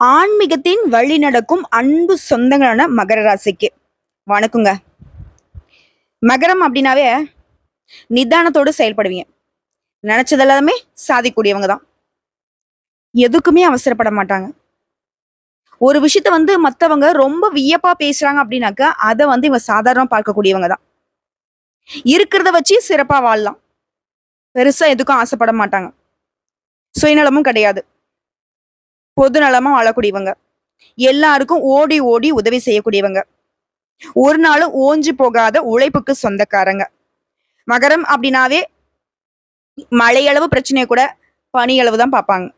ஆன்மீகத்தின் வழி நடக்கும் அன்பு சொந்தங்களான மகர ராசிக்கு. வணக்கங்க. மகரம் அப்படின்னாவே நிதானத்தோடு செயல்படுவீங்க. நினைச்சது எல்லாமே சாதிக்கூடியவங்க தான். எதுக்குமே அவசரப்பட மாட்டாங்க. ஒரு விஷயத்த வந்து மற்றவங்க ரொம்ப வியப்பா பேசுறாங்க அப்படின்னாக்க அதை வந்து இவங்க சாதாரணமாக பார்க்கக்கூடியவங்க தான். இருக்கிறத வச்சு சிறப்பா வாழலாம். பெருசா எதுக்கும் ஆசைப்பட மாட்டாங்க. சுயநலமும் கிடையாது. பொதுநலமா வாழக்கூடியவங்க. எல்லாருக்கும் ஓடி ஓடி உதவி செய்யக்கூடியவங்க. ஒரு நாளும் ஓஞ்சு போகாத உழைப்புக்கு சொந்தக்காரங்க. மகரம் அப்படின்னாவே மழையளவு பிரச்சனையை கூட பனியளவு தான் பார்ப்பாங்க.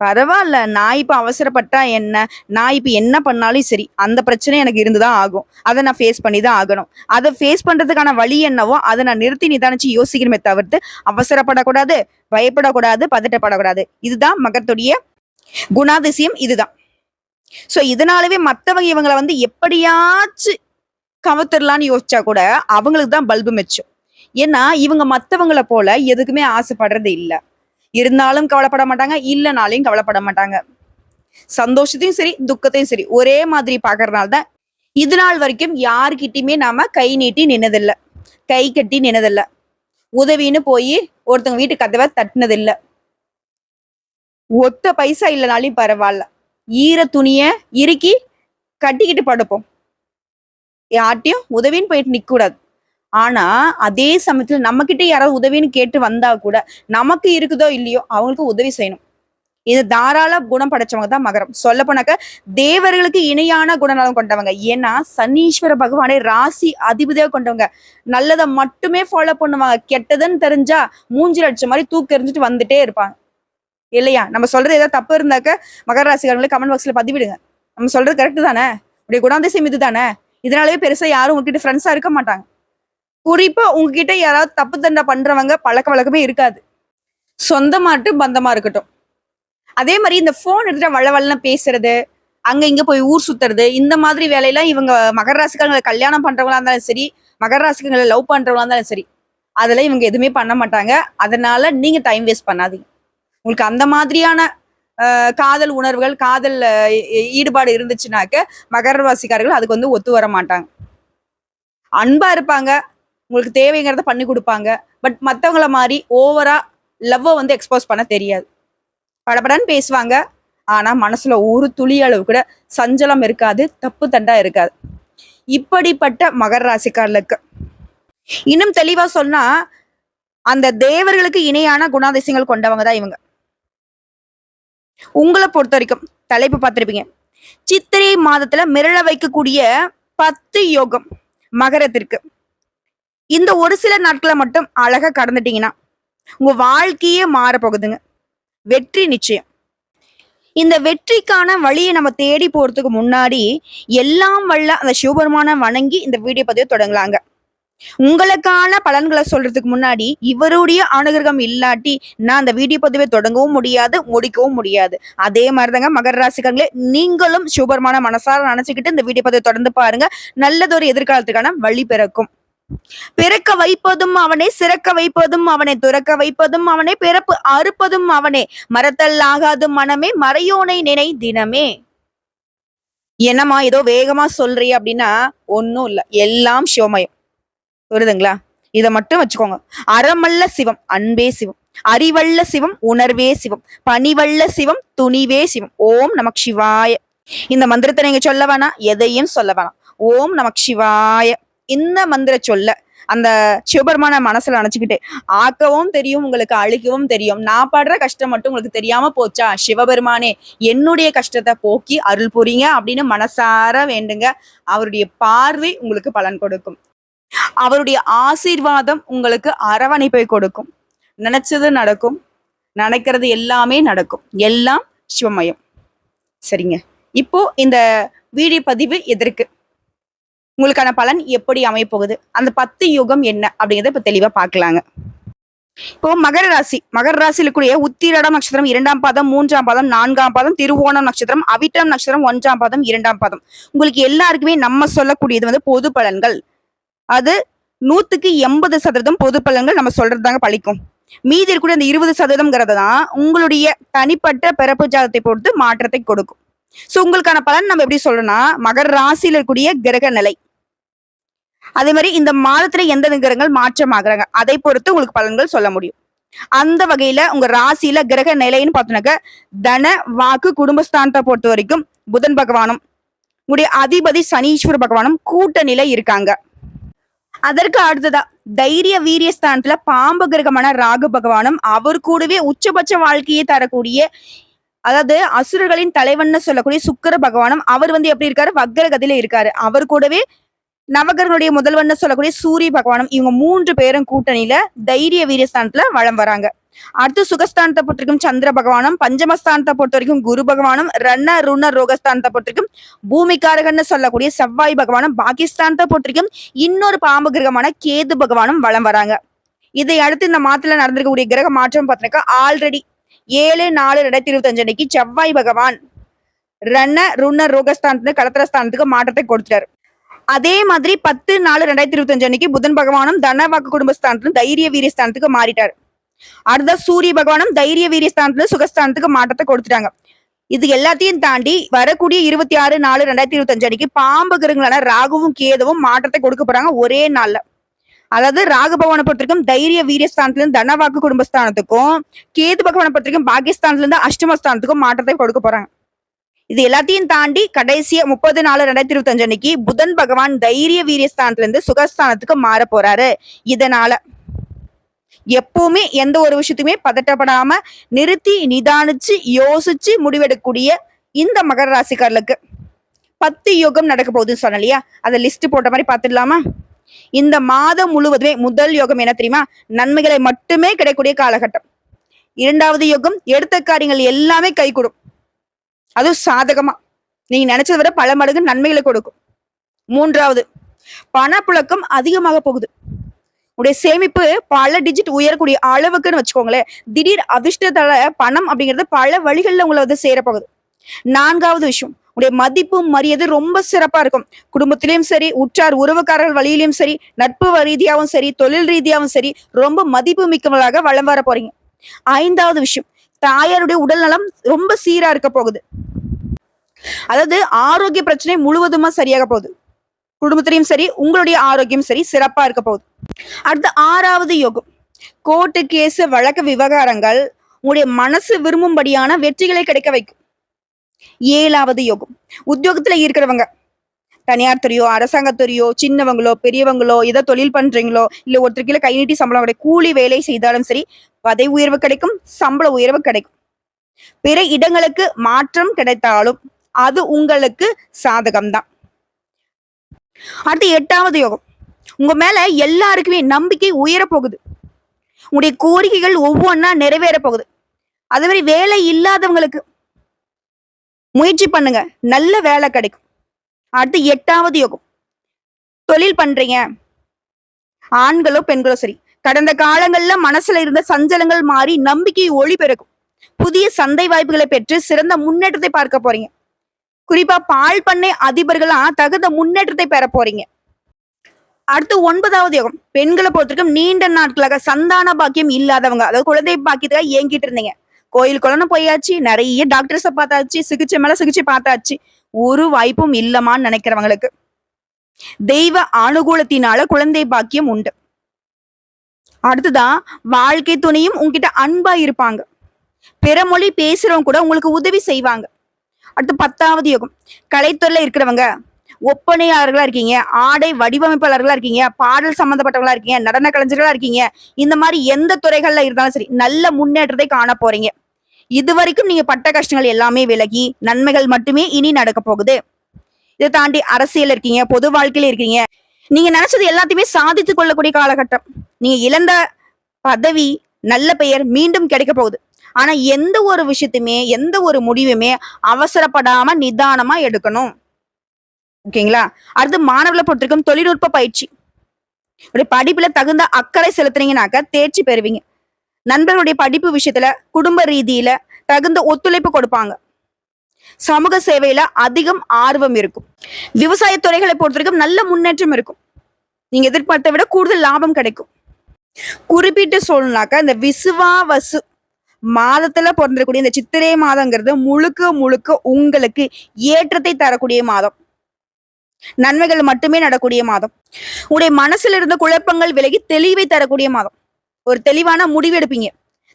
பரவாயில்ல நான் இப்போ அவசரப்பட்டா என்ன? நான் இப்போ என்ன பண்ணாலும் சரி அந்த பிரச்சனை எனக்கு இருந்து தான் ஆகும். அதை நான் ஃபேஸ் பண்ணி தான் ஆகணும். அதை ஃபேஸ் பண்ணுறதுக்கான வழி என்னவோ அதை நான் நிறுத்தி நிதானிச்சு யோசிக்கணுமே தவிர்த்து அவசரப்படக்கூடாது பயப்படக்கூடாது பதட்டப்படக்கூடாது. இதுதான் மகத்துடைய குணாதிசயம் இதுதான். ஸோ இதனாலவே மத்தவங்க இவங்களை வந்து எப்படியாச்சும் கவத்திரலான்னு யோசிச்சா கூட அவங்களுக்கு தான் பல்பு மிச்சம். ஏன்னா இவங்க மற்றவங்களை போல எதுக்குமே ஆசைப்படுறது இல்லை. இருந்தாலும் கவலைப்பட மாட்டாங்க இல்லைனாலையும் கவலைப்பட மாட்டாங்க. சந்தோஷத்தையும் சரி துக்கத்தையும் சரி ஒரே மாதிரி பார்க்கறதுனால தான் இது நாள் வரைக்கும் யாருக்கிட்டையுமே நாம கை நீட்டி நின்னதில்ல. கை கட்டி நின்னதில்லை. உதவின்னு போய் ஒருத்தவங்க வீட்டு கதவை தட்டினதில்லை. ஒத்த பைசா இல்லைனாலும் பரவாயில்ல. ஈர துணிய இறுக்கி கட்டிக்கிட்டு படுப்போம். யார்ட்டையும் உதவின்னு போயிட்டு நிற்க கூடாது ஆனா அதே சமயத்துல நம்ம கிட்ட யாராவது உதவின்னு கேட்டு வந்தா கூட நமக்கு இருக்குதோ இல்லையோ அவங்களுக்கு உதவி செய்யணும். இது தாராள குணம் படைச்சவங்க தான் மகரம். சொல்ல போனாக்க தேவர்களுக்கு இணையான குணநலம் கொண்டவங்க. ஏன்னா சனீஸ்வர பகவானை ராசி அதிபதியாக கொண்டவங்க. நல்லதை மட்டுமே ஃபாலோ பண்ணுவாங்க. கெட்டதுன்னு தெரிஞ்சா மூஞ்சி அடிச்ச மாதிரி தூக்கி எறிஞ்சிட்டு வந்துட்டே இருப்பாங்க. இல்லையா? நம்ம சொல்றது ஏதாவது தப்பு இருந்தாக்க மகர ராசிக்காரங்களே கமெண்ட் பாக்ஸ்ல பதிவிடுங்க. நம்ம சொல்றது கரெக்ட் தானே? உடைய குணாதிசயம் இது தானே? இதனாலவே பெருசா யாரும் உங்ககிட்ட ஃப்ரெண்ட்ஸா இருக்க மாட்டாங்க. குறிப்பா உங்ககிட்ட யாராவது தப்பு தண்டை பண்றவங்க பழக்க வழக்கமே இருக்காது. சொந்தமாட்டு பந்தமா இருக்கட்டும். அதே மாதிரி இந்த போன் எடுத்துட்டு வள வளன பேசுறது அங்க இங்க போய் ஊர் சுத்துறது இந்த மாதிரி வேலையெல்லாம் இவங்க மகர ராசிக்காரங்களை கல்யாணம் பண்றவங்களா இருந்தாலும் சரி மகர ராசிக்காரங்களை லவ் பண்றவங்களா இருந்தாலும் சரி அதெல்லாம் இவங்க எதுவுமே பண்ண மாட்டாங்க. அதனால நீங்க டைம் வேஸ்ட் பண்ணாதீங்க. உங்களுக்கு அந்த மாதிரியான காதல் உணர்வுகள் காதல் ஈடுபாடு இருந்துச்சுனாக்க மகர ராசிக்காரர்கள் அதுக்கு வந்து ஒத்து வர மாட்டாங்க. அன்பா இருப்பாங்க உங்களுக்கு தேவைங்கிறத பண்ணி கொடுப்பாங்க பட் மற்றவங்கள மாதிரி ஓவரா லவ்வை வந்து எக்ஸ்போஸ் பண்ண தெரியாது. படபடன்னு பேசுவாங்க ஆனா மனசுல ஒரு துளி அளவு கூட சஞ்சலம் இருக்காது தப்பு தண்டா இருக்காது. இப்படிப்பட்ட மகர ராசிக்காரர்களுக்கு இன்னும் தெளிவா சொன்னா அந்த தேவர்களுக்கு இணையான குணாதிசயங்கள் கொண்டவங்க தான் இவங்க. உங்களை பொறுத்த வரைக்கும் தலைப்பு பார்த்திருப்பீங்க. சித்திரை மாதத்துல மிரள வைக்கக்கூடிய பத்து யோகம் மகரத்திற்கு. இந்த ஒரு சில நாட்களை மட்டும் அழகா கடந்துட்டீங்கன்னா உங்க வாழ்க்கையே மாற போகுதுங்க வெற்றி நிச்சயம். இந்த வெற்றிக்கான வழியை நம்ம தேடி போறதுக்கு முன்னாடி எல்லாம் வல்ல அந்த சிவபெருமான வணங்கி இந்த வீடியோ பதிவை தொடங்கலாங்க. உங்களுக்கான பலன்களை சொல்றதுக்கு முன்னாடி இவருடைய அனுகிரகம் இல்லாட்டி நான் அந்த வீடியோ பதிவை தொடங்கவும் முடியாது முடிக்கவும் முடியாது. அதே மாதிரிதாங்க மகர ராசிக்காரங்களே நீங்களும் சிவபெருமான மனசார நினைச்சுக்கிட்டு இந்த வீடியோ பதிவை தொடர்ந்து பாருங்க. நல்லதொரு எதிர்காலத்துக்கான வழி பிறக்கும். பிறக்க வைப்பதும் அவனே சிறக்க வைப்பதும் அவனை துறக்க வைப்பதும் அவனே பிறப்பு அறுப்பதும் அவனே மறத்தல் ஆகாது மனமே மறையோனை நினை தினமே. என்னம்மா ஏதோ வேகமா சொல்றிய அப்படின்னா ஒன்னும் இல்ல எல்லாம் சிவமயம். புரியுதுங்களா? இதை மட்டும் வச்சுக்கோங்க. அறமல்ல சிவம் அன்பே சிவம். அறிவல்ல சிவம் உணர்வே சிவம். பணிவல்ல சிவம் துணிவே சிவம். ஓம் நமக் சிவாய. இந்த மந்திரத்தை நீங்க சொல்ல வேணாம் எதையும் சொல்ல வேணாம். ஓம் நமக் சிவாய. இந்த மந்திர சொல்ல அந்த சிவபெருமான மனசுல நினைச்சுக்கிட்டு ஆக்கவும் தெரியும் உங்களுக்கு அழுகவும் தெரியும். நான் படுற கஷ்டம் மட்டும் உங்களுக்கு தெரியாம போச்சா? சிவபெருமானே என்னுடைய கஷ்டத்தை போக்கி அருள் புரிங்க அப்படின்னு மனசார வேண்டுங்க. அவருடைய பார்வை உங்களுக்கு பலன் கொடுக்கும். அவருடைய ஆசீர்வாதம் உங்களுக்கு அரவணைப்பை கொடுக்கும். நினைச்சது நடக்கும். நினைக்கிறது எல்லாமே நடக்கும். எல்லாம் சிவமயம். சரிங்க. இப்போ இந்த வீடியோ பதிவு எதற்கு? உங்களுக்கான பலன் எப்படி அமைப்போகுது? அந்த பத்து யுகம் என்ன அப்படிங்கிறத இப்ப தெளிவா பார்க்கலாங்க இப்போ மகர ராசி. மகர ராசியில் கூடிய உத்திரடம் நட்சத்திரம் இரண்டாம் பாதம் மூன்றாம் பாதம் நான்காம் பாதம் திருவோணம் நட்சத்திரம் அவிட்டம் நட்சத்திரம் ஒன்றாம் பாதம் இரண்டாம் பாதம். உங்களுக்கு எல்லாருக்குமே நம்ம சொல்லக்கூடியது வந்து பொது பலன்கள். அது நூத்துக்கு எண்பது சதவீதம் பொது பலன்கள் நம்ம சொல்றது தாங்க பழிக்கும். மீதி இருக்கக்கூடிய அந்த இருபது சதவீதம்ங்கிறது தான் உங்களுடைய தனிப்பட்ட பிறப்பு ஜாதத்தை பொறுத்து மாற்றத்தை கொடுக்கும். சோ உங்களுக்கான பலன் நம்ம எப்படி சொல்றோம்னா மகர ராசியில் இருக்கக்கூடிய கிரக நிலை. அதே மாதிரி இந்த மாதத்துல எந்த கிரகங்கள் மாற்றம் ஆகுறாங்க அதை பொறுத்து உங்களுக்கு பலன்கள் சொல்ல முடியும். அந்த வகையில உங்க ராசியில கிரக நிலைன்னு பார்த்தோன்னாக்க தன வாக்கு குடும்பஸ்தானத்தை பொறுத்த வரைக்கும் புதன் பகவானும் உங்களுடைய அதிபதி சனீஸ்வர பகவானும் கூட்ட நிலை இருக்காங்க. அதற்கு அடுத்ததா தைரிய வீரிய ஸ்தானத்துல பாம்பு கிரகமான ராகு பகவானும் அவர் கூடவே உச்சபட்ச வாழ்க்கையை தரக்கூடிய அதாவது அசுரர்களின் தலைவன் சொல்லக்கூடிய சுக்கர பகவானும் அவர் வந்து எப்படி இருக்காரு? வக்ரகதியில இருக்காரு. அவர் கூடவே நவகரனுடைய முதல்வர்னு சொல்லக்கூடிய சூரிய பகவானும் இவங்க மூன்று பேரும் கூட்டணியில தைரிய வீரஸ்தானத்துல வளம் வராங்க. அடுத்து சுகஸ்தானத்தை பொறுத்திருக்கும் சந்திர பகவானும் பஞ்சமஸ்தானத்தை பொறுத்த வரைக்கும் குரு பகவானும் ரன்ன ருண ரோகஸ்தானத்தை பொறுத்திருக்கும் பூமிக்காரகன்னு சொல்லக்கூடிய செவ்வாய் பகவானும் பாகிஸ்தானத்தை பொறுத்திருக்கும் இன்னொரு பாம்பு கிரகமான கேது பகவானும் வளம் வராங்க. இதை அடுத்து இந்த மாதத்துல நடந்திருக்கக்கூடிய கிரக மாற்றம் பார்த்தீங்கன்னா ஆல்ரெடி ஏழு நாலு ரெண்டாயிரத்தி இருபத்தஞ்சு அன்னைக்கு செவ்வாய் பகவான் ரன்ன ருண ரோகஸ்தானத்துல கலத்திரஸ்தானத்துக்கு மாற்றத்தை கொடுத்துட்டாரு. அதே மாதிரி பத்து நாலு ரெண்டாயிரத்தி இருபத்தஞ்சு அன்னைக்கு புதன் பகவானும் தனவாக்கு குடும்பஸ்தானத்திலும் தைரிய வீரியஸ்தானத்துக்கு மாறிட்டார். அடுத்த சூரிய பகவானும் தைரிய வீரியஸ்தானத்துல சுகஸ்தானத்துக்கு மாற்றத்தை கொடுத்துட்டாங்க. இது எல்லாத்தையும் தாண்டி வரக்கூடிய இருபத்தி ஆறு நாலு ரெண்டாயிரத்தி இருபத்தஞ்சு அன்னைக்கு பாம்பு கிரகங்களான ராகுவும் கேதுவும் மாற்றத்தை கொடுக்க போறாங்க ஒரே நாள்ல. அதாவது ராகு பகவானை பொறுத்திருக்கும் தைரிய வீரியஸ்தானத்துல இருந்து தனவாக்கு குடும்பஸ்தானத்துக்கும் கேது பகவானை பொறுத்திருக்கும் பாகிஸ்தான்ல இருந்து அஷ்டமஸ்தானத்துக்கும் மாற்றத்தை கொடுக்க போறாங்க. இது எல்லாத்தையும் தாண்டி கடைசியா முப்பது நாலு ரெண்டாயிரத்தி இருபத்தஞ்சு அன்னைக்கு புதன் பகவான் தைரிய வீரியஸ்தானத்துல இருந்து சுகஸ்தானத்துக்கு மாற போறாரு. இதனால எப்பவுமே எந்த ஒரு விஷயத்தையுமே பதட்டப்படாம நிறுத்தி நிதானிச்சு யோசிச்சு முடிவெடுக்கக்கூடிய இந்த மகர ராசிக்காரர்களுக்கு பத்து யோகம் நடக்க போகுதுன்னு சொன்னேன் இல்லையா? அதை லிஸ்ட் போட்ட மாதிரி பார்த்துடலாமா? இந்த மாதம் முழுவதுமே முதல் யோகம் என்ன தெரியுமா? நன்மைகளை மட்டுமே கிடைக்கக்கூடிய காலகட்டம். இரண்டாவது யோகம் எடுத்த காரியங்கள் எல்லாமே கை அதுவும் சாதகமா. நீங்க நினைச்சதை விட பல மடங்கு நன்மைகளை கொடுக்கும். மூன்றாவது பணப்புழக்கம் அதிகமாக போகுது. உடைய சேமிப்பு பல டிஜிட் உயரக்கூடிய அளவுக்குன்னு வச்சுக்கோங்களேன். திடீர் அதிர்ஷ்டத்தால பணம் அப்படிங்கிறது பல வழிகளில் உங்களை வந்து சேரப்போகுது நான்காவது விஷயம் உடைய மதிப்பு மரியாதை ரொம்ப சிறப்பா இருக்கும். குடும்பத்திலயும் சரி உற்றார் உறவுக்காரர்கள் வழியிலும் சரி நட்பு ரீதியாகவும் சரி தொழில் ரீதியாகவும் சரி ரொம்ப மதிப்பு மிக்கவர்களாக வளம் வர போறீங்க. ஐந்தாவது விஷயம் தாயாருடைய உடல் நலம் ரொம்ப சீரா இருக்க போகுது. அதாவது ஆரோக்கிய பிரச்சனை முழுவதுமா சரியாக போகுது. குடும்பத்திலையும் சரி உங்களுடைய ஆரோக்கியம் சரி சிறப்பா இருக்க போகுது. அடுத்த ஆறாவது யோகம். கோர்ட்டு கேஸ் வழக்கு விவகாரங்கள் உங்களுடைய மனசு விரும்பும்படியான வெற்றிகளை கிடைக்க வைக்கும். ஏழாவது யோகம். உத்தியோகத்துல இருக்கிறவங்க. தனியார் துறையோ அரசாங்கத்துறையோ சின்னவங்களோ பெரியவங்களோ ஏதோ தொழில் பண்றீங்களோ இல்ல ஒருத்தர் கீழே கை நீட்டி சம்பளம் கூலி வேலை செய்தாலும் சரி பதவி உயர்வு கிடைக்கும் சம்பள உயர்வு கிடைக்கும். பிற இடங்களுக்கு மாற்றம் கிடைத்தாலும் அது உங்களுக்கு சாதகம்தான். அடுத்து எட்டாவது யோகம். உங்க மேல எல்லாருக்குமே நம்பிக்கை உயர போகுது. உங்களுடைய கோரிக்கைகள் ஒவ்வொன்றா நிறைவேற போகுது. அதே மாதிரி வேலை இல்லாதவங்களுக்கு முயற்சி பண்ணுங்க. நல்ல வேலை கிடைக்கும். அடுத்து எட்டாவது யோகம். தொழில் பண்றீங்க. ஆண்களோ பெண்களோ சரி. கடந்த காலங்கள்ல மனசுல இருந்த சஞ்சலங்கள் மாறி நம்பிக்கை ஒளி பெருக்கும் புதிய சந்தை வாய்ப்புகளை பெற்று சிறந்த முன்னேற்றத்தை பார்க்க போறீங்க. குறிப்பா பால் பண்ணை அதிபர்களா தகுந்த முன்னேற்றத்தை பெற போறீங்க. அடுத்து ஒன்பதாவது யோகம். பெண்களை பொறுத்திருக்கும் நீண்ட நாட்களாக சந்தான பாக்கியம் இல்லாதவங்க. அதாவது குழந்தை பாக்கியத்துக்காக ஏங்கிட்டு இருந்தீங்க. கோயில் குழந்தை போயாச்சு நிறைய டாக்டர்ஸை பார்த்தாச்சு சிகிச்சை மேல சிகிச்சை பார்த்தாச்சு. ஒரு வாய்ப்பும் இல்லமான்னு நினைக்கிறவங்களுக்கு. தெய்வ அனுகூலத்தினால குழந்தை பாக்கியம் உண்டு. அடுத்துதான் வாழ்க்கை துணையும் உங்ககிட்ட அன்பா இருப்பாங்க. பிற மொழி பேசுறவங்க கூட உங்களுக்கு உதவி செய்வாங்க. அடுத்து பத்தாவது யோகம். கலைத்துறையில இருக்கிறவங்க ஒப்பனையாளர்களா இருக்கீங்க ஆடை வடிவமைப்பாளர்களா இருக்கீங்க பாடல் சம்பந்தப்பட்டவங்களா இருக்கீங்க நடன கலைஞர்களா இருக்கீங்க இந்த மாதிரி எந்த துறைகள்ல இருந்தாலும் சரி நல்ல முன்னேற்றத்தை காண போறீங்க. இது வரைக்கும் நீங்க பட்ட கஷ்டங்கள் எல்லாமே விலகி நன்மைகள் மட்டுமே இனி நடக்க போகுது. இதை தாண்டி அரசியல் இருக்கீங்க பொது வாழ்க்கையில இருக்கீங்க நீங்க நினைச்சது எல்லாத்தையுமே சாதித்து கொள்ளக்கூடிய காலகட்டம். நீங்க இழந்த பதவி நல்ல பெயர் மீண்டும் கிடைக்க போகுது. ஆனா எந்த ஒரு விஷயத்தையுமே எந்த ஒரு முடிவுமே அவசரப்படாம நிதானமா எடுக்கணும். ஓகேங்களா? அடுத்து மாணவர்களை பொறுத்திருக்கும் தொழில்நுட்ப பயிற்சி. ஒரு படிப்புல தகுந்த அக்கறை செலுத்துனீங்கனாக்க தேர்ச்சி பெறுவீங்க. நண்பர்களுடைய படிப்பு விஷயத்துல குடும்ப ரீதியில தகுந்த ஒத்துழைப்பு கொடுப்பாங்க. சமூக சேவையில அதிகம் ஆர்வம் இருக்கும். விவசாய துறைகளை பொறுத்தவரைக்கும் நல்ல முன்னேற்றம் இருக்கும். நீங்க எதிர்பார்த்த விட கூடுதல் லாபம் கிடைக்கும். குறிப்பிட்டு சொல்லணும்னாக்க இந்த விசுவா வசு மாதத்துல பிறந்திருக்கூடிய இந்த சித்திரை மாதங்கிறது முழுக்க முழுக்க உங்களுக்கு ஏற்றத்தை தரக்கூடிய மாதம். நன்மைகள் மட்டுமே நடக்கூடிய மாதம். உடைய மனசுல இருந்த குழப்பங்கள் விலகி தெளிவை தரக்கூடிய மாதம். ஒரு தெளிவான முடிவு எடுப்பீங்க.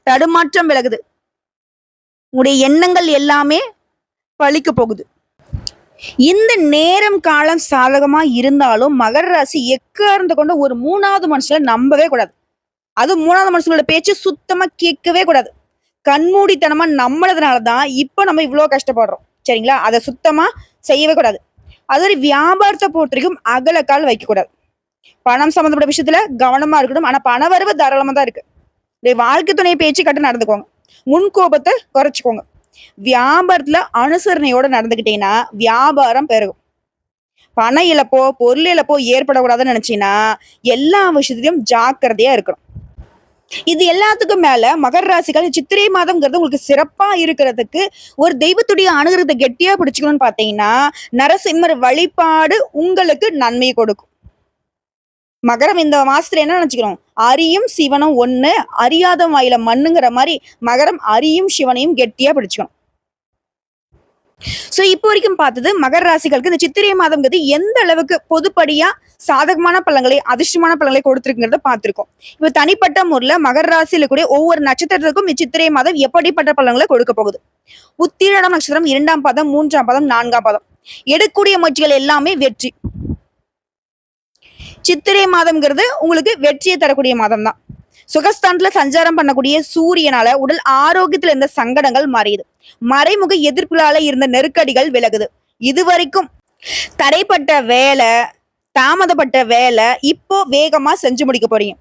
தடுமாற்றம் விலகுது. உடைய எண்ணங்கள் எல்லாமே பழிக்க போகுது. இந்த நேரம் காலம் சாதகமா இருந்தாலும் மகர ராசி எக்கார்ந்து கொண்டு ஒரு மூணாவது மனுஷனை நம்பவே கூடாது. அது மூணாவது மனுஷனோட பேச்சு சுத்தமா கேட்கவே கூடாது. கண்மூடித்தனமா நம்பினதுனால தான் இப்போ நம்ம இவ்வளோ கஷ்டப்படுறோம். சரிங்களா? அதை சுத்தமா செய்யவே கூடாது. அது ஒரு வியாபாரத்தை பொறுத்த வரைக்கும் அகலக்கால் வைக்கக்கூடாது பணம் சம்மந்தப்பட்ட விஷயத்துல கவனமா இருக்கணும். ஆனா பண வரவு தாராளமா தான் இருக்கு வாழ்க்கை துணையை பேச்சு கட்டு நடந்துக்கோங்க. முன் கோபத்தை குறைச்சிக்கோங்க. வியாபாரத்துல அனுசரணையோட நடந்துக்கிட்டீங்கன்னா வியாபாரம் பெருகும். பண இழப்போ பொருள் இழப்போ ஏற்படக்கூடாதுன்னு நினைச்சீங்கன்னா எல்லா விஷயத்திலையும் ஜாக்கிரதையா இருக்கணும். இது எல்லாத்துக்கும் மேல மகர ராசிகள் சித்திரை மாதம்ங்கிறது உங்களுக்கு சிறப்பா இருக்கிறதுக்கு ஒரு தெய்வத்துடைய அணுகிறத கெட்டியா பிடிச்சுக்கணும்னு பாத்தீங்கன்னா நரசிம்மர் வழிபாடு உங்களுக்கு நன்மை கொடுக்கும். மகரம் இந்த மாசத்துல என்ன நினைச்சுக்கிறோம்? அரியும் சிவனும் ஒன்று அறியாத வாயில மண்ணுங்கிற மாதிரி மகரம் அரியும் சிவனையும் கெட்டியா பிடிச்சுக்கணும். சோ இப்போ வரைக்கும் பார்த்தது மகர ராசிகளுக்கு இந்த சித்திரை மாதம்ங்கிறது எந்த அளவுக்கு பொதுப்படியா சாதகமான பலன்களை அதிர்ஷ்டமான பழங்களை கொடுத்துருக்குங்கிறத பார்த்திருக்கோம். இப்போ தனிப்பட்ட முறையில் மகர ராசியில கூடிய ஒவ்வொரு நட்சத்திரத்துக்கும் இந்த சித்திரை மாதம் எப்படிப்பட்ட பலன்களை கொடுக்க போகுது? உத்திரடம் நட்சத்திரம் இரண்டாம் பாதம் மூன்றாம் பாதம் நான்காம் பாதம். எடுக்கக்கூடிய முயற்சிகள் எல்லாமே வெற்றி. சித்திரை மாதம்ங்கிறது உங்களுக்கு வெற்றியை தரக்கூடிய மாதம் தான் சுகஸ்தானத்துல சஞ்சாரம் பண்ணக்கூடிய சூரியனால உடல் ஆரோக்கியத்துல இருந்த சங்கடங்கள் மறையுது. மறைமுக எதிர்ப்புகளால இருந்த நெருக்கடிகள் விலகுது. இதுவரைக்கும் தடைப்பட்ட வேலை தாமதப்பட்ட வேலை இப்போ வேகமா செஞ்சு முடிக்க போறீங்க.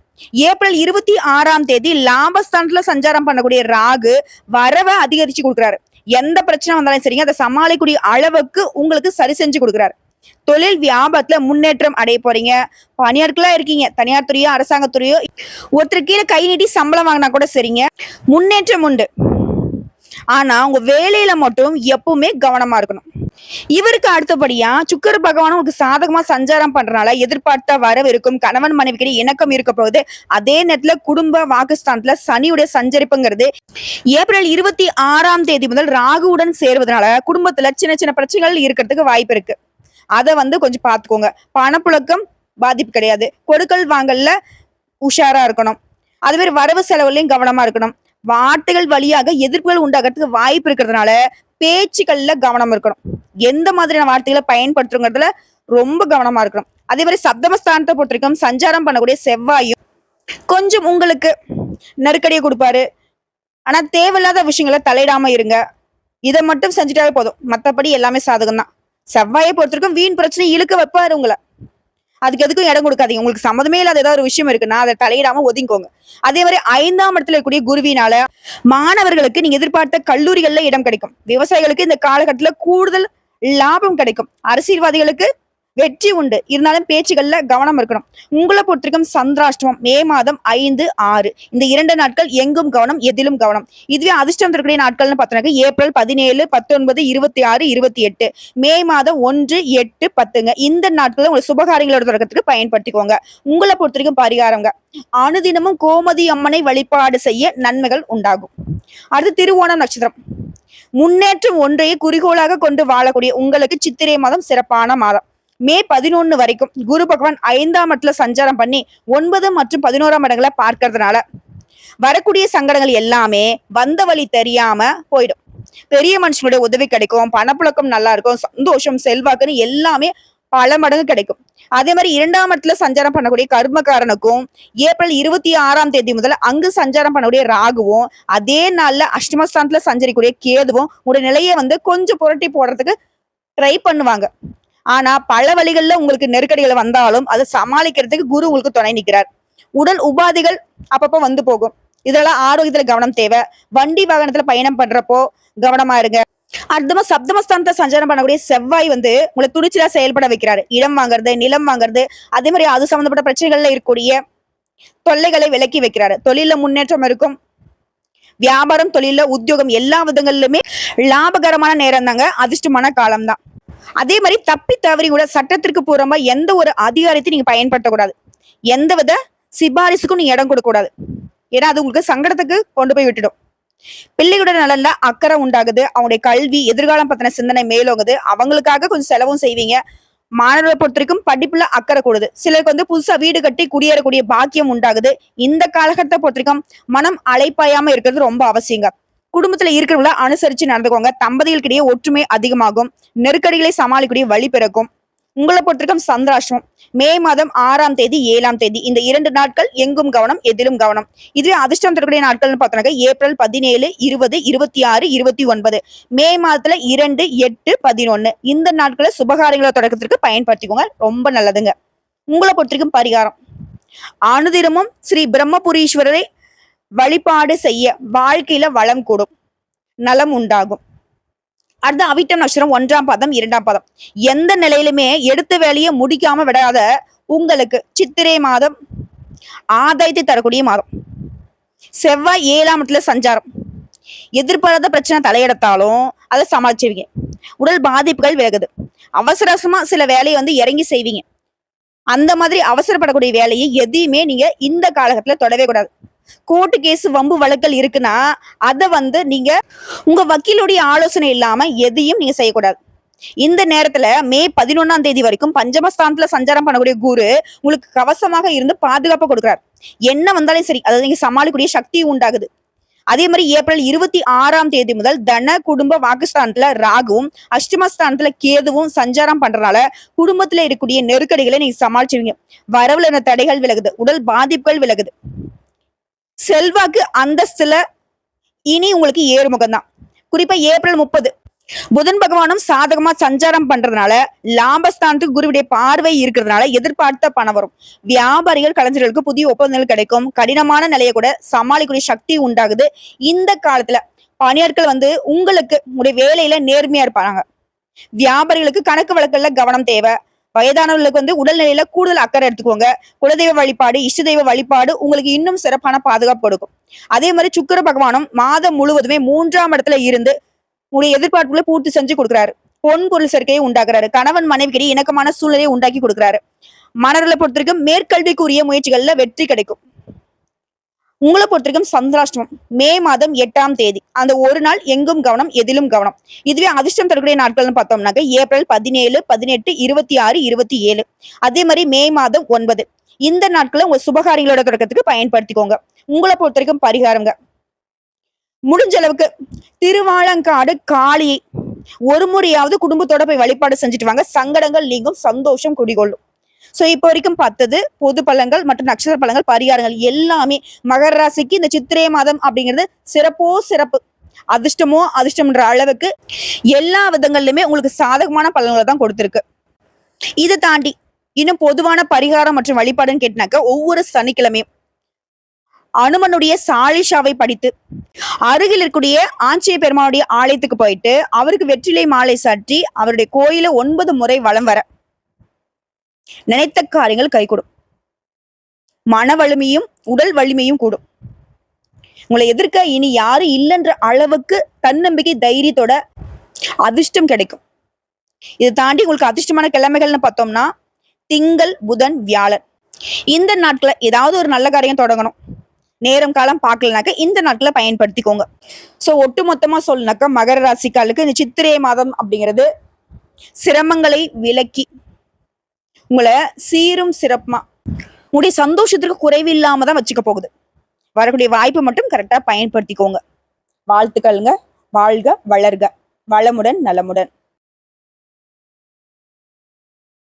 ஏப்ரல் இருபத்தி ஆறாம் தேதி லாபஸ்தானத்துல சஞ்சாரம் பண்ணக்கூடிய ராகு வரவை அதிகரிச்சு கொடுக்குறாரு. எந்த பிரச்சனை வந்தாலும் சரிங்க அதை சமாளிக்கக்கூடிய அளவுக்கு உங்களுக்கு சரி செஞ்சு கொடுக்குறாரு. தொழில் வியாபாரத்துல முன்னேற்றம் அடைய போறீங்க. பணியாட்களா இருக்கீங்க. தனியார் துறையோ அரசாங்கத்துறையோ ஒருத்தர் கீழே கை நீட்டி சம்பளம் வாங்கினா கூட சரிங்க. முன்னேற்றம் உண்டு. ஆனா உங்க வேலையில மட்டும் எப்பவுமே கவனமா இருக்கணும். இவருக்கு அடுத்தபடியா சுக்கர பகவான் உங்களுக்கு சாதகமா சஞ்சாரம் பண்றதுனால எதிர்பார்த்த வரவு இருக்கும். கணவன் மனைவிக்கிற இணக்கம் இருக்க போகுது. அதே நேரத்துல குடும்ப வாக்குஸ்தானத்துல சனியுடைய சஞ்சரிப்புங்கிறது ஏப்ரல் இருபத்தி ஆறாம் தேதி முதல் ராகுவுடன் சேர்வதனால குடும்பத்துல சின்ன சின்ன பிரச்சனைகள் இருக்கிறதுக்கு வாய்ப்பு இருக்கு. அதை வந்து கொஞ்சம் பார்த்துக்கோங்க. பணப்புழக்கம் பாதிப்பு கிடையாது. கொடுக்கல் வாங்கல்ல உஷாரா இருக்கணும். அதே மாதிரி வரவு செலவுலையும் கவனமா இருக்கணும். வார்த்தைகள் வழியாக எதிர்ப்புகள் உண்டாகிறதுக்கு வாய்ப்பு இருக்கிறதுனால பேச்சுக்கள்ல கவனம் இருக்கணும். எந்த மாதிரியான வார்த்தைகளை பயன்படுத்துறதுல ரொம்ப கவனமா இருக்கணும். அதே மாதிரி சப்தமஸ்தானத்தை பொறுத்திருக்கும் சஞ்சாரம் பண்ணக்கூடிய செவ்வாயும் கொஞ்சம் உங்களுக்கு நெருக்கடியை கொடுப்பாரு. ஆனா தேவையில்லாத விஷயங்களை தலையிடாம இருங்க. இதை மட்டும் செஞ்சுட்டாவே போதும். மத்தபடி எல்லாமே சாதகம் தான் செவ்வாயை பொறுத்தவரைக்கும் வீண் பிரச்சனை இழுக்க வைப்பாரு உங்களை. அதுக்கு எதுக்கும் இடம் கொடுக்காதீங்க. உங்களுக்கு சம்மதமே இல்லாத ஏதாவது ஒரு விஷயம் இருக்குன்னா அதை தலையிடாம ஒதுங்கிக்கோங்க. அதே மாதிரி ஐந்தாம் இடத்துல இருக்கக்கூடிய குருவினால மாணவர்களுக்கு நீங்க எதிர்பார்த்த கல்லூரிகள்ல இடம் கிடைக்கும். விவசாயிகளுக்கு இந்த காலகட்டத்துல கூடுதல் லாபம் கிடைக்கும். அரசியல்வாதிகளுக்கு வெற்றி உண்டு. இருந்தாலும் பேச்சுகள்ல கவனம் இருக்கணும். உங்களை பொறுத்திருக்கும் சந்திராஷ்டமம் மே மாதம் ஐந்து ஆறு. இந்த இரண்டு நாட்கள் எங்கும் கவனம் எதிலும் கவனம். இதுவே அதிர்ஷ்டம் தரக்கூடிய நாட்கள்னு பார்த்தோம்னா ஏப்ரல் பதினேழு பத்தொன்பது இருபத்தி ஆறு இருபத்தி எட்டு. மே மாதம் ஒன்று எட்டு பத்துங்க. இந்த நாட்களை உங்களை சுபகாரியங்களோட தொடக்கத்துக்கு பயன்படுத்திக்கோங்க. உங்களை பொறுத்திருக்கும் பரிகாரங்க. அனுதினமும் கோமதி அம்மனை வழிபாடு செய்ய நன்மைகள் உண்டாகும். அடுத்து திருவோணம் நட்சத்திரம். முன்னேற்றம் ஒன்றையே குறிக்கோளாக கொண்டு வாழக்கூடிய உங்களுக்கு சித்திரை மாதம் சிறப்பான மாதம். மே பதினொன்னு வரைக்கும் குரு பகவான் ஐந்தாம் இடத்துல சஞ்சாரம் பண்ணி ஒன்பது மற்றும் பதினோராம் இடங்களை பார்க்கறதுனால வரக்கூடிய சங்கடங்கள் எல்லாமே வந்த வழி தெரியாம போயிடும். பெரிய மனுஷனுடைய உதவி கிடைக்கும் பணப்புழக்கம் நல்லா இருக்கும் சந்தோஷம் செல்வாக்குன்னு எல்லாமே பல மடங்கு கிடைக்கும். அதே மாதிரி இரண்டாம் இடத்துல சஞ்சாரம் பண்ணக்கூடிய கர்மக்காரனுக்கும் ஏப்ரல் இருபத்தி ஆறாம் தேதி முதல் அங்கு சஞ்சாரம் பண்ணக்கூடிய ராகுவும் அதே நாள்ல அஷ்டமஸ்தானத்துல சஞ்சரிக்கூடிய கேதுவும் உடைய நிலையை வந்து கொஞ்சம் புரட்டி போடுறதுக்கு ட்ரை பண்ணுவாங்க. ஆனா பல வழிகள்ல உங்களுக்கு நெருக்கடிகள் வந்தாலும் அதை சமாளிக்கிறதுக்கு குரு உங்களுக்கு துணை நிற்கிறார் உடல் உபாதைகள் அப்பப்போ வந்து போகும். இதெல்லாம் ஆரோக்கியத்துல கவனம் தேவை. வண்டி வாகனத்துல பயணம் பண்றப்போ கவனமா இருங்க. அடுத்தமா சப்தமஸ்தானத்தை சஞ்சாரம் பண்ணக்கூடிய செவ்வாய் வந்து உங்களை துணிச்சலா செயல்பட வைக்கிறாரு. இடம் வாங்குறது நிலம் வாங்குறது அதே மாதிரி அது சம்பந்தப்பட்ட பிரச்சனைகள்ல இருக்கக்கூடிய தொல்லைகளை விலக்கி வைக்கிறாரு. தொழில முன்னேற்றம் இருக்கும். வியாபாரம் தொழில உத்தியோகம் எல்லா விதங்களிலுமே லாபகரமான நேரம் தாங்க. அதிர்ஷ்டமான காலம் தான் அதே மாதிரி தப்பி தவறி கூட சட்டத்திற்கு பூர்வமா எந்த ஒரு அதிகாரத்தையும் நீங்க பயன்படுத்தக்கூடாது. எந்த வித சிபாரிசுக்கும் நீங்க இடம் கொடுக்கக்கூடாது. ஏன்னா அது உங்களுக்கு சங்கடத்துக்கு கொண்டு போய் விட்டுடும். பிள்ளைகளோட நலன்ல அக்கறை உண்டாகுது. அவங்களுடைய கல்வி எதிர்காலம் பத்தின சிந்தனை மேலோங்குது. அவங்களுக்காக கொஞ்சம் செலவும் செய்வீங்க. மாணவர்களை பொறுத்த வரைக்கும் படிப்புல அக்கறை கூடுது. சிலருக்கு வந்து புதுசா வீடு கட்டி குடியேறக்கூடிய பாக்கியம் உண்டாகுது. இந்த காலகட்டத்தை பொறுத்த வரைக்கும் மனம் அலைப்பாயாம இருக்கிறது ரொம்ப அவசியங்க. குடும்பத்துல இருக்கிறவங்கள அனுசரிச்சு நடந்துக்கோங்க. தம்பதிகளுக்கிடையே ஒற்றுமை அதிகமாகும். நெருக்கடிகளை சமாளிக்கக்கூடிய வழி பிறக்கும். உங்களை பொறுத்திருக்கும் சந்திராஷ்டம் மே மாதம் ஆறாம் தேதி ஏழாம் தேதி. இந்த இரண்டு நாட்கள் எங்கும் கவனம் எதிலும் கவனம். இதுவே அதிர்ஷ்டம் தரக்கூடிய நாட்கள்னு பார்த்தோம்னாக்க ஏப்ரல் பதினேழு இருபது இருபத்தி ஆறு இருபத்தி ஒன்பது. மே மாதத்துல இரண்டு எட்டு பதினொன்னு. இந்த நாட்களை சுபகாரியங்கள தொடக்கத்திற்கு பயன்படுத்திக்கோங்க. ரொம்ப நல்லதுங்க. உங்களை பொறுத்திருக்கும் பரிகாரம். அனுதினமும் ஸ்ரீ பிரம்மபுரீஸ்வரரை வழிபாடு செய்ய வாழ்க்கையில வளம் கூடும். நலம் உண்டாகும். அடுத்து அவிட்டம் நட்சத்திரம் ஒன்றாம் பதம் இரண்டாம் பதம். எந்த நிலையிலுமே எடுத்த வேலையை முடிக்காம விடாத உங்களுக்கு சித்திரை மாதம் ஆதாயத்தை தரக்கூடிய மாதம். செவ்வாய் ஏழாம் இடத்துல சஞ்சாரம். எதிர்பாராத பிரச்சனை தலையெடுத்தாலும் அதை சமாளிச்சுவீங்க உடல் பாதிப்புகள் விலகுது. அவசர அவசரமா சில வேலையை வந்து இறங்கி செய்வீங்க. அந்த மாதிரி அவசரப்படக்கூடிய வேலையை எதையுமே நீங்க இந்த காலகட்டத்துல தொடவே கூடாது. கோர்ட்டு கேஸ் வம்பு வழக்கல் இருக்குன்னா அதை வந்து நீங்க உங்க வக்கீலுடைய ஆலோசனை இல்லாம எதையும் நீங்க செய்யக்கூடாது. இந்த நேரத்துல மே பதினொன்னாம் தேதி வரைக்கும் பஞ்சமஸ்தானத்துல சஞ்சாரம் பண்ணக்கூடிய குரு உங்களுக்கு கவசமாக இருந்து பாதுகாப்பு கொடுக்குறாரு. என்ன வந்தாலும் சரி அதாவது நீங்க சமாளிக்கூடிய சக்தி உண்டாகுது. அதே மாதிரி ஏப்ரல் இருபத்தி ஆறாம் தேதி முதல் தன குடும்ப வாக்குஸ்தானத்துல ராகுவும் அஷ்டமஸ்தானத்துல கேதுவும் சஞ்சாரம் பண்றதுனால குடும்பத்துல இருக்கக்கூடிய நெருக்கடிகளை நீங்க சமாளிச்சுவீங்க வரவுல இருந்த தடைகள் விலகுது உடல் பாதிப்புகள் விலகுது. செல்வாக்கு அந்தஸ்துல இனி உங்களுக்கு ஏறுமுகம் தான் குறிப்பா ஏப்ரல் முப்பது புதன் பகவானும் சாதகமா சஞ்சாரம் பண்றதுனால லாபஸ்தானத்துக்கு குருவுடைய பார்வை இருக்கிறதுனால எதிர்பார்த்த பணம் வரும். வியாபாரிகள் கலைஞர்களுக்கு புதிய ஒப்பந்தங்கள் கிடைக்கும். கடினமான நிலையை கூட சமாளிக்கக்கூடிய சக்தி உண்டாகுது. இந்த காலத்துல பணியாட்கள் வந்து உங்களுக்கு உங்களுடைய வேலையில நேர்மையா இருப்பாங்க. வியாபாரிகளுக்கு கணக்கு வழக்குல கவனம் தேவை. வயதானவர்களுக்கு வந்து உடல்நிலையில கூடுதல் அக்கறை எடுத்துக்கோங்க. குலதெய்வ வழிபாடு இஷ்ட தெய்வ வழிபாடு உங்களுக்கு இன்னும் சிறப்பான பாதுகாப்பு கொடுக்கும். அதே மாதிரி சுக்கிர பகவானும் மாதம் முழுவதுமே மூன்றாம் இடத்துல இருந்து உங்களுடைய எதிர்பார்ப்புகளை பூர்த்தி செஞ்சு கொடுக்குறாரு. பொன் பொருள் சேர்க்கையை உண்டாக்குறாரு. கணவன் மனைவிக்கிடையே இணக்கமான சூழ்நிலையை உண்டாக்கி கொடுக்குறாரு. மணர்களை பொறுத்தவரைக்கும் மேற்கல்விக்குரிய முயற்சிகள்ல வெற்றி கிடைக்கும். உங்களை பொறுத்தவரைக்கும் சந்திராஷ்டமம் மே மாதம் எட்டாம் தேதி. அந்த ஒரு நாள் எங்கும் கவனம் எதிலும் கவனம். இதுவே அதிர்ஷ்டம் தரக்கூடிய நாட்கள்னு பார்த்தோம்னாக்க ஏப்ரல் பதினேழு பதினெட்டு இருபத்தி ஆறு இருபத்தி ஏழு. அதே மாதிரி மே மாதம் ஒன்பது. இந்த நாட்களை உங்க சுபகாரியங்களோட தொடக்கத்துக்கு பயன்படுத்திக்கோங்க. உங்களை பொறுத்த வரைக்கும் பரிகாரங்க. முடிஞ்ச அளவுக்கு திருவாலங்காடு காளியை ஒரு முறையாவது குடும்பத்தோட போய் வழிபாடு செஞ்சுட்டு வாங்க. சங்கடங்கள் நீங்கும் சந்தோஷம் குடிகொள்ளும். ஸோ இப்போ வரைக்கும் பார்த்தது பொது பழங்கள் மற்றும் நட்சத்திர பழங்கள் பரிகாரங்கள் எல்லாமே மகர ராசிக்கு இந்த சித்திரை மாதம் அப்படிங்கிறது சிறப்போ சிறப்பு. அதிர்ஷ்டமோ அதிர்ஷ்டம்ன்ற அளவுக்கு எல்லா விதங்கள்லையுமே உங்களுக்கு சாதகமான பலன்களை தான் கொடுத்துருக்கு. இதை தாண்டி இன்னும் பொதுவான பரிகாரம் மற்றும் வழிபாடுன்னு கேட்டினாக்க ஒவ்வொரு சனிக்கிழமையும் அனுமனுடைய சாலிஷாவை படித்து அருகில் இருக்கக்கூடிய ஆஞ்சநேய பெருமானுடைய ஆலயத்துக்கு போயிட்டு அவருக்கு வெற்றிலை மாலை சாற்றி அவருடைய கோயில ஒன்பது முறை வலம் வர நினைத்த காரியங்கள் கைகூடும். மன வலிமையும் உடல் வலிமையும் கூடும். உங்களை எதிர்க்க இனி யாரும் இல்லைன்ற அளவுக்கு தன்னம்பிக்கை தைரியத்தோட அதிர்ஷ்டம் கிடைக்கும். இதை தாண்டி உங்களுக்கு அதிர்ஷ்டமான கிழமைகள்னு பார்த்தோம்னா திங்கள் புதன் வியாழன். இந்த நாட்களை ஏதாவது ஒரு நல்ல காரியம் தொடங்கணும். நேரம் காலம் பார்க்கலனாக்கா இந்த நாட்களை பயன்படுத்திக்கோங்க. ஸோ ஒட்டு மொத்தமாக சொல்லினாக்கா மகர ராசிக்காலுக்கு இந்த சித்திரை மாதம் அப்படிங்கிறது சிரமங்களை விலக்கி உங்களை சீரும் சிறப்புமா. உங்களுடைய சந்தோஷத்திற்கு குறைவு இல்லாம தான் வச்சுக்க போகுது. வரக்கூடிய வாய்ப்பை மட்டும் கரெக்டா பயன்படுத்திக்கோங்க. வாழ்த்துக்கள்ங்க. வாழ்க வளர்க. வளமுடன் நலமுடன்.